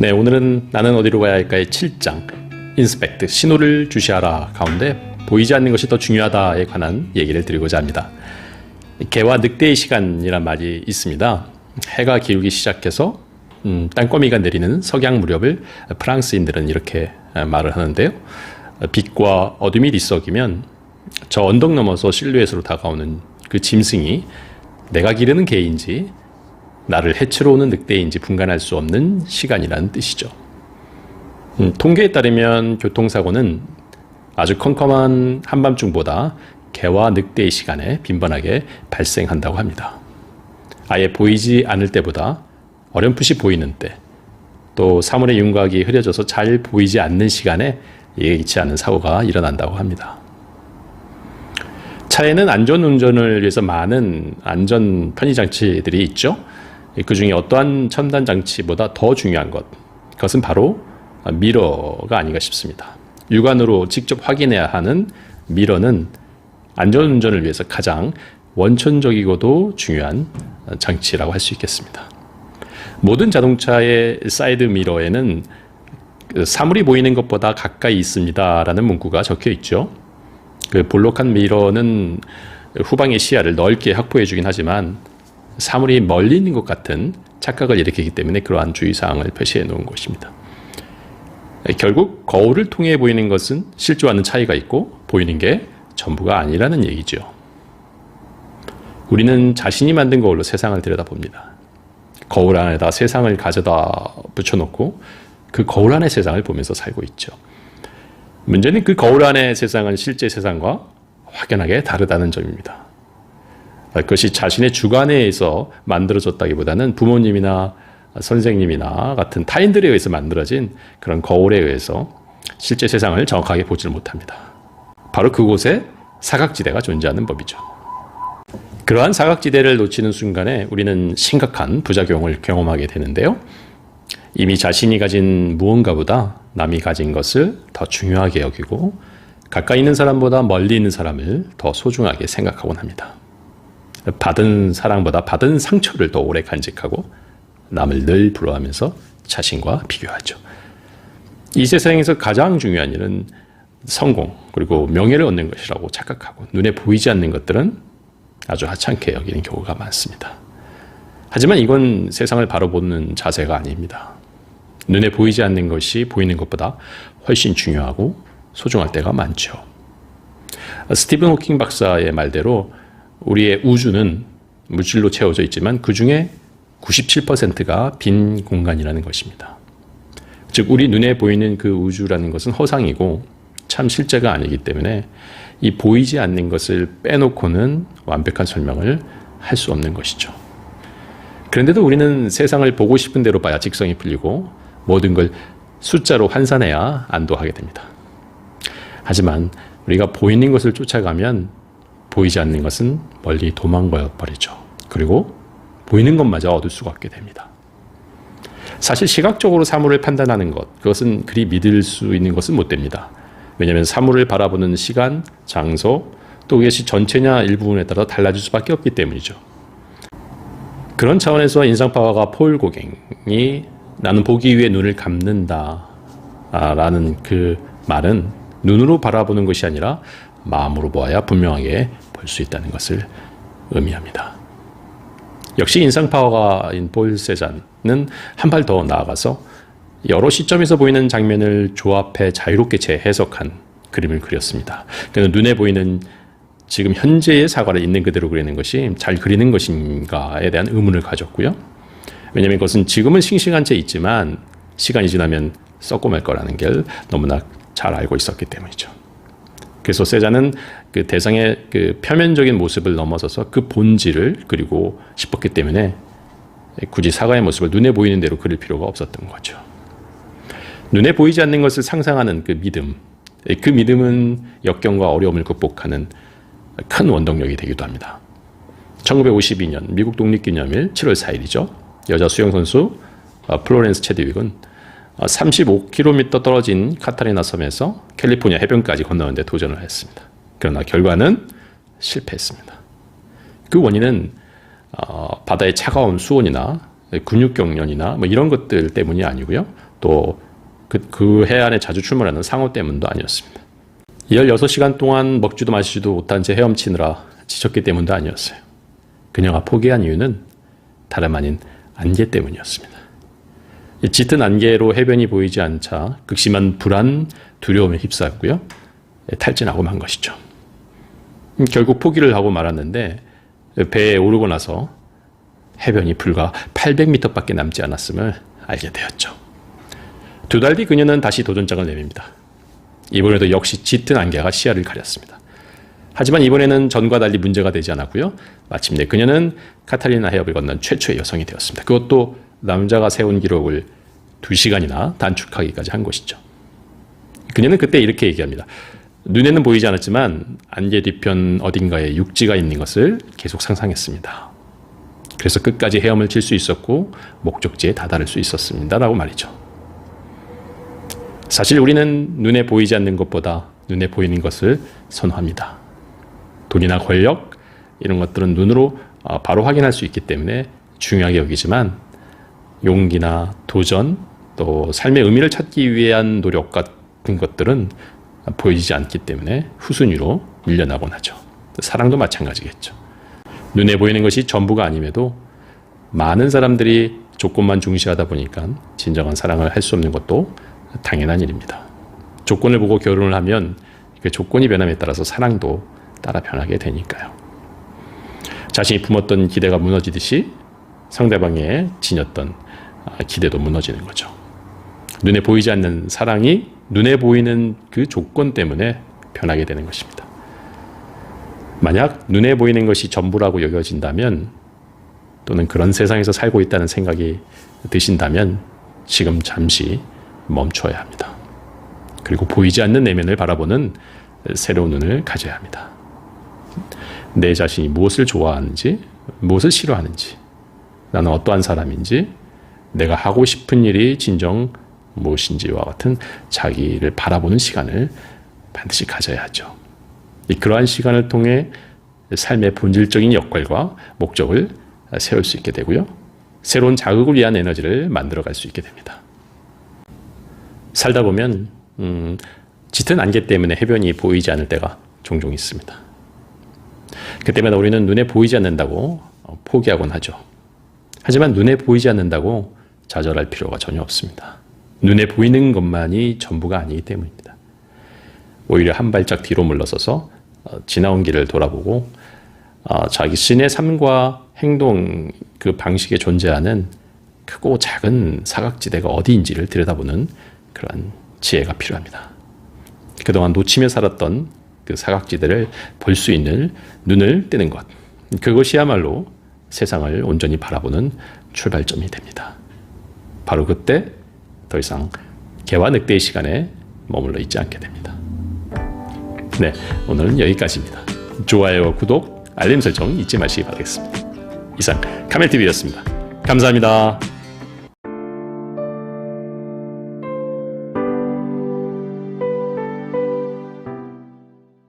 네, 오늘은 나는 어디로 가야 할까의 7장 인스펙트 신호를 주시하라 가운데 보이지 않는 것이 더 중요하다에 관한 얘기를 드리고자 합니다. 개와 늑대의 시간이란 말이 있습니다. 해가 기울기 시작해서 음, 땅거미가 내리는 석양 무렵을 프랑스인들은 이렇게 말을 하는데요. 빛과 어둠이 뒤섞이면 저 언덕 넘어서 실루엣으로 다가오는 그 짐승이 내가 기르는 개인지 나를 해치러 오는 늑대인지 분간할 수 없는 시간이라는 뜻이죠. 음, 통계에 따르면 교통사고는 아주 컴컴한 한밤중보다 개와 늑대의 시간에 빈번하게 발생한다고 합니다. 아예 보이지 않을 때보다 어렴풋이 보이는 때, 또 사물의 윤곽이 흐려져서 잘 보이지 않는 시간에 예기치 않은 사고가 일어난다고 합니다. 차에는 안전 운전을 위해서 많은 안전 편의 장치들이 있죠. 그 중에 어떠한 첨단 장치보다 더 중요한 것, 그것은 바로 미러가 아닌가 싶습니다. 육안으로 직접 확인해야 하는 미러는 안전 운전을 위해서 가장 원천적이고도 중요한 장치라고 할 수 있겠습니다. 모든 자동차의 사이드 미러에는 그 사물이 보이는 것보다 가까이 있습니다라는 문구가 적혀 있죠. 그 볼록한 미러는 후방의 시야를 넓게 확보해 주긴 하지만 사물이 멀리 있는 것 같은 착각을 일으키기 때문에 그러한 주의사항을 표시해 놓은 것입니다. 결국 거울을 통해 보이는 것은 실제와는 차이가 있고 보이는 게 전부가 아니라는 얘기죠. 우리는 자신이 만든 거울로 세상을 들여다봅니다. 거울 안에다 세상을 가져다 붙여놓고 그 거울 안의 세상을 보면서 살고 있죠. 문제는 그 거울 안의 세상은 실제 세상과 확연하게 다르다는 점입니다. 그것이 자신의 주관에서 만들어졌다기보다는 부모님이나 선생님이나 같은 타인들에 의해서 만들어진 그런 거울에 의해서 실제 세상을 정확하게 보지를 못합니다. 바로 그곳에 사각지대가 존재하는 법이죠. 그러한 사각지대를 놓치는 순간에 우리는 심각한 부작용을 경험하게 되는데요. 이미 자신이 가진 무언가보다 남이 가진 것을 더 중요하게 여기고 가까이 있는 사람보다 멀리 있는 사람을 더 소중하게 생각하곤 합니다. 받은 사랑보다 받은 상처를 더 오래 간직하고 남을 늘 부러워하면서 자신과 비교하죠. 이 세상에서 가장 중요한 일은 성공 그리고 명예를 얻는 것이라고 착각하고 눈에 보이지 않는 것들은 아주 하찮게 여기는 경우가 많습니다. 하지만 이건 세상을 바로 보는 자세가 아닙니다. 눈에 보이지 않는 것이 보이는 것보다 훨씬 중요하고 소중할 때가 많죠. 스티븐 호킹 박사의 말대로 우리의 우주는 물질로 채워져 있지만 그 중에 97%가 빈 공간이라는 것입니다. 즉, 우리 눈에 보이는 그 우주라는 것은 허상이고 참 실제가 아니기 때문에 이 보이지 않는 것을 빼놓고는 완벽한 설명을 할 수 없는 것이죠. 그런데도 우리는 세상을 보고 싶은 대로 봐야 직성이 풀리고 모든 걸 숫자로 환산해야 안도하게 됩니다. 하지만 우리가 보이는 것을 쫓아가면 보이지 않는 것은 멀리 도망가 버리죠. 그리고 보이는 것마저 얻을 수가 없게 됩니다. 사실 시각적으로 사물을 판단하는 것, 그것은 그리 믿을 수 있는 것은 못 됩니다. 왜냐하면 사물을 바라보는 시간, 장소, 또 그것이 전체냐 일부분에 따라 달라질 수밖에 없기 때문이죠. 그런 차원에서 인상파와가 폴 고갱이 나는 보기 위해 눈을 감는다 라는 그 말은 눈으로 바라보는 것이 아니라 마음으로 보아야 분명하게 볼 수 있다는 것을 의미합니다. 역시 인상 파워가인 볼 세잔은 한 발 더 나아가서 여러 시점에서 보이는 장면을 조합해 자유롭게 재해석한 그림을 그렸습니다. 그래서 눈에 보이는 지금 현재의 사과를 있는 그대로 그리는 것이 잘 그리는 것인가에 대한 의문을 가졌고요. 왜냐하면 그것은 지금은 싱싱한 채 있지만 시간이 지나면 썩고 말 거라는 걸 너무나 잘 알고 있었기 때문이죠. 그래서 세자는 그 대상의 그 표면적인 모습을 넘어서서 그 본질을 그리고 싶었기 때문에 굳이 사과의 모습을 눈에 보이는 대로 그릴 필요가 없었던 거죠. 눈에 보이지 않는 것을 상상하는 그 믿음, 그 믿음은 역경과 어려움을 극복하는 큰 원동력이 되기도 합니다. 1952년 미국 독립기념일 7월 4일이죠. 여자 수영선수 어, 플로렌스 체드윅은 35km 어, 떨어진 카타리나 섬에서 캘리포니아 해변까지 건너는데 도전을 했습니다. 그러나 결과는 실패했습니다. 그 원인은 어, 바다의 차가운 수온이나 근육 경련이나 뭐 이런 것들 때문이 아니고요. 또 그, 그 해안에 자주 출몰하는 상어 때문도 아니었습니다. 16시간 동안 먹지도 마시지도 못한 채 헤엄치느라 지쳤기 때문도 아니었어요. 그녀가 포기한 이유는 다름 아닌 안개 때문이었습니다. 이 짙은 안개로 해변이 보이지 않자 극심한 불안, 두려움에 휩싸였고요. 예, 탈진하고 만 것이죠. 음, 결국 포기를 하고 말았는데 배에 오르고 나서 해변이 불과 800m밖에 남지 않았음을 알게 되었죠. 두 달 뒤 그녀는 다시 도전장을 내밉니다. 이번에도 역시 짙은 안개가 시야를 가렸습니다. 하지만 이번에는 전과 달리 문제가 되지 않았고요. 마침내 그녀는 카탈리나 해협을 건넌 최초의 여성이 되었습니다. 그것도 남자가 세운 기록을 2시간이나 단축하기까지 한 것이죠. 그녀는 그때 이렇게 얘기합니다. 눈에는 보이지 않았지만 안개 뒤편 어딘가에 육지가 있는 것을 계속 상상했습니다. 그래서 끝까지 헤엄을 칠 수 있었고 목적지에 다다를 수 있었습니다. 라고 말이죠. 사실 우리는 눈에 보이지 않는 것보다 눈에 보이는 것을 선호합니다. 돈이나 권력 이런 것들은 눈으로 어, 바로 확인할 수 있기 때문에 중요하게 여기지만 용기나 도전 또 삶의 의미를 찾기 위한 노력 같은 것들은 보이지 않기 때문에 후순위로 밀려나곤 하죠. 사랑도 마찬가지겠죠. 눈에 보이는 것이 전부가 아님에도 많은 사람들이 조건만 중시하다 보니까 진정한 사랑을 할 수 없는 것도 당연한 일입니다. 조건을 보고 결혼을 하면 그 조건이 변함에 따라서 사랑도 따라 변하게 되니까요. 자신이 품었던 기대가 무너지듯이 상대방의 지녔던 아, 기대도 무너지는 거죠. 눈에 보이지 않는 사랑이 눈에 보이는 그 조건 때문에 변하게 되는 것입니다. 만약 눈에 보이는 것이 전부라고 여겨진다면 또는 그런 세상에서 살고 있다는 생각이 드신다면 지금 잠시 멈춰야 합니다. 그리고 보이지 않는 내면을 바라보는 새로운 눈을 가져야 합니다. 내 자신이 무엇을 좋아하는지, 무엇을 싫어하는지, 나는 어떠한 사람인지, 내가 하고 싶은 일이 진정 무엇인지와 같은 자기를 바라보는 시간을 반드시 가져야 하죠. 그러한 시간을 통해 삶의 본질적인 역할과 목적을 세울 수 있게 되고요. 새로운 자극을 위한 에너지를 만들어갈 수 있게 됩니다. 살다 보면 음, 짙은 안개 때문에 해변이 보이지 않을 때가 종종 있습니다. 그 때마다 우리는 눈에 보이지 않는다고 포기하곤 하죠. 하지만 눈에 보이지 않는다고 좌절할 필요가 전혀 없습니다. 눈에 보이는 것만이 전부가 아니기 때문입니다. 오히려 한 발짝 뒤로 물러서서 어, 지나온 길을 돌아보고 어, 자기 신의 삶과 행동 그 방식에 존재하는 크고 작은 사각지대가 어디인지를 들여다보는 그러한 지혜가 필요합니다. 그동안 놓치며 살았던 그 사각지대를 볼 수 있는 눈을 뜨는 것. 그것이야말로 세상을 온전히 바라보는 출발점이 됩니다. 바로 그때 더 이상 개와 늑대의 시간에 머물러 있지 않게 됩니다. 네, 오늘은 여기까지입니다. 좋아요, 구독, 알림 설정 잊지 마시기 바라겠습니다. 이상 카멜TV였습니다. 감사합니다.